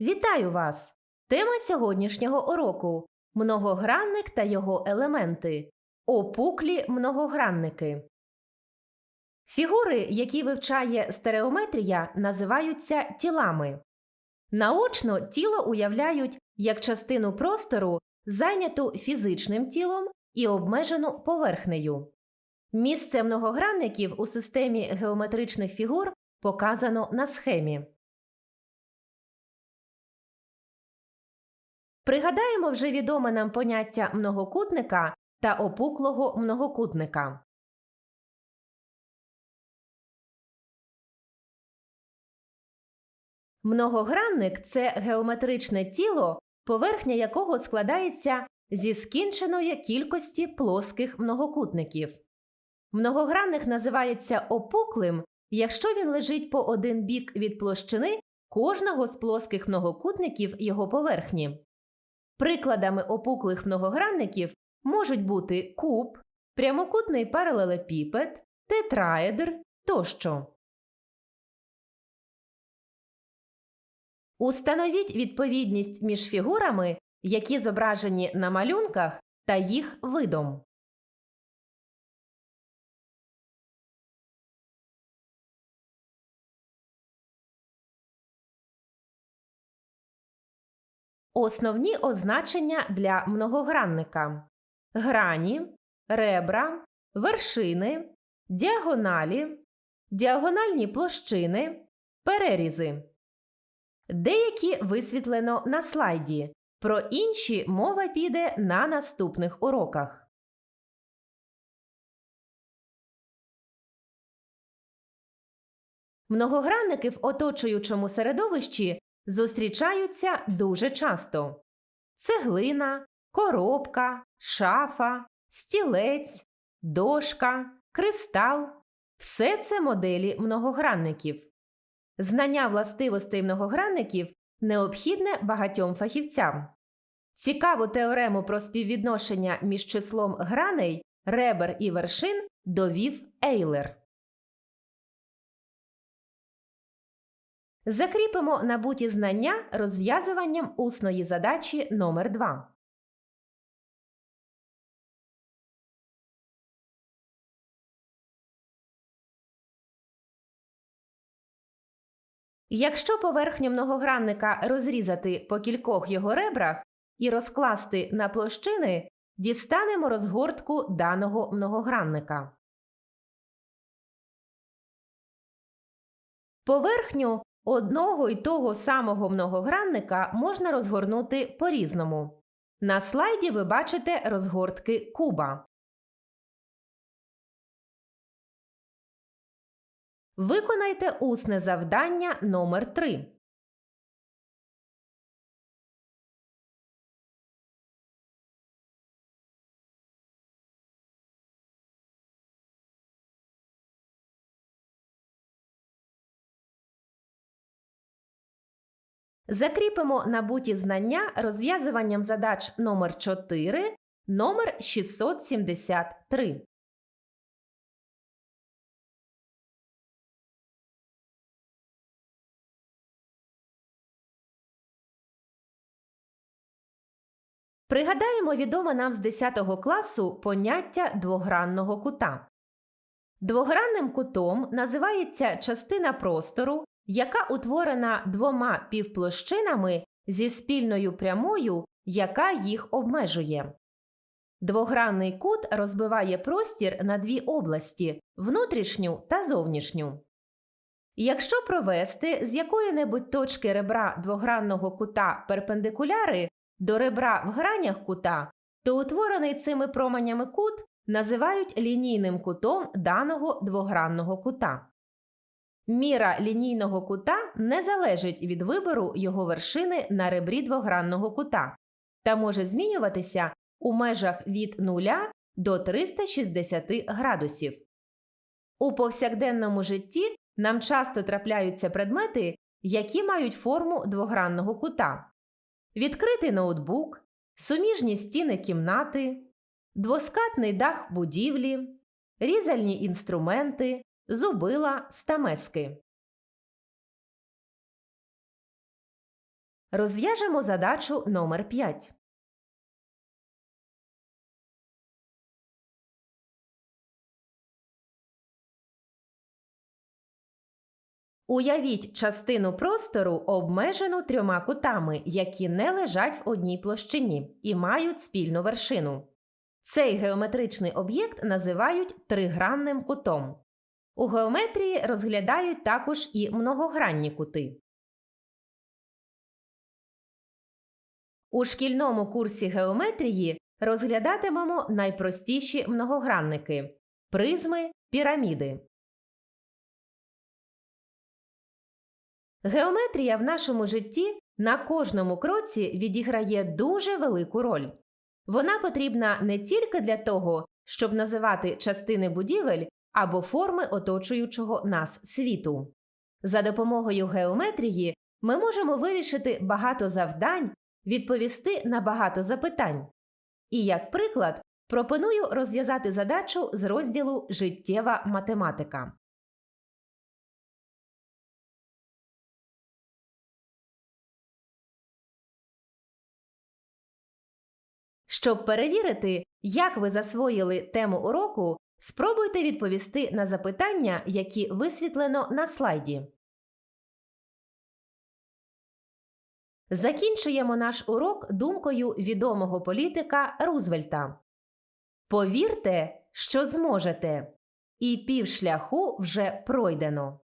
Вітаю вас! Тема сьогоднішнього уроку многогранник та його елементи. Опуклі многогранники. Фігури, які вивчає стереометрія, називаються тілами. Наочно тіло уявляють як частину простору, зайняту фізичним тілом і обмежену поверхнею. Місце многогранників у системі геометричних фігур показано на схемі. Пригадаємо вже відоме нам поняття многокутника та опуклого многокутника. Многогранник це геометричне тіло, поверхня якого складається зі скінченої кількості плоских многокутників. Многогранник називається опуклим, якщо він лежить по один бік від площини кожного з плоских многокутників його поверхні. Прикладами опуклих многогранників можуть бути куб, прямокутний паралелепіпед, тетраедр тощо. Установіть відповідність між фігурами, які зображені на малюнках, та їх видом. Основні означення для многогранника грані, ребра, вершини, діагоналі, діагональні площини, перерізи. Деякі висвітлено на слайді. Про інші мова піде на наступних уроках. Многогранники в оточуючому середовищі зустрічаються дуже часто: цеглина, коробка, шафа, стілець, дошка, кристал все це моделі многогранників. Знання властивостей многогранників необхідне багатьом фахівцям. Цікаву теорему про співвідношення між числом граней, ребер і вершин довів Ейлер. Закріпимо набуті знання розв'язуванням усної задачі номер 2 Якщо поверхню многогранника розрізати по кількох його ребрах і розкласти на площини, дістанемо розгортку даного многогранника. Поверхню одного й того самого многогранника можна розгорнути по-різному. На слайді ви бачите розгортки куба. Виконайте усне завдання номер 3 Закріпимо набуті знання розв'язуванням задач номер 4 номер 673. Пригадаємо відоме нам з 10 класу поняття двогранного кута. Двогранним кутом називається частина простору, яка утворена двома півплощинами зі спільною прямою, яка їх обмежує. Двогранний кут розбиває простір на дві області внутрішню та зовнішню. Якщо провести з якої-небудь точки ребра двогранного кута перпендикуляри до ребра в гранях кута, то утворений цими променями кут називають лінійним кутом даного двогранного кута. Міра лінійного кута не залежить від вибору його вершини на ребрі двогранного кута та може змінюватися у межах від 0 до 360 градусів. У повсякденному житті нам часто трапляються предмети, які мають форму двогранного кута, відкритий ноутбук, суміжні стіни кімнати, двоскатний дах будівлі, різальні інструменти, зубила стамески. Розв'яжемо задачу номер 5. Уявіть частину простору, обмежену трьома кутами, які не лежать в одній площині і мають спільну вершину. Цей геометричний об'єкт називають тригранним кутом. У геометрії розглядають також і многогранні кути. У шкільному курсі геометрії розглядатимемо найпростіші многогранники призми, піраміди. Геометрія в нашому житті на кожному кроці відіграє дуже велику роль. Вона потрібна не тільки для того, щоб називати частини будівель або форми оточуючого нас світу. За допомогою геометрії ми можемо вирішити багато завдань, відповісти на багато запитань. І як приклад, пропоную розв'язати задачу з розділу Життєва математика. Щоб перевірити, як ви засвоїли тему уроку, спробуйте відповісти на запитання, які висвітлено на слайді. Закінчуємо наш урок думкою відомого політика Рузвельта. Повірте, що зможете, і півшляху вже пройдено.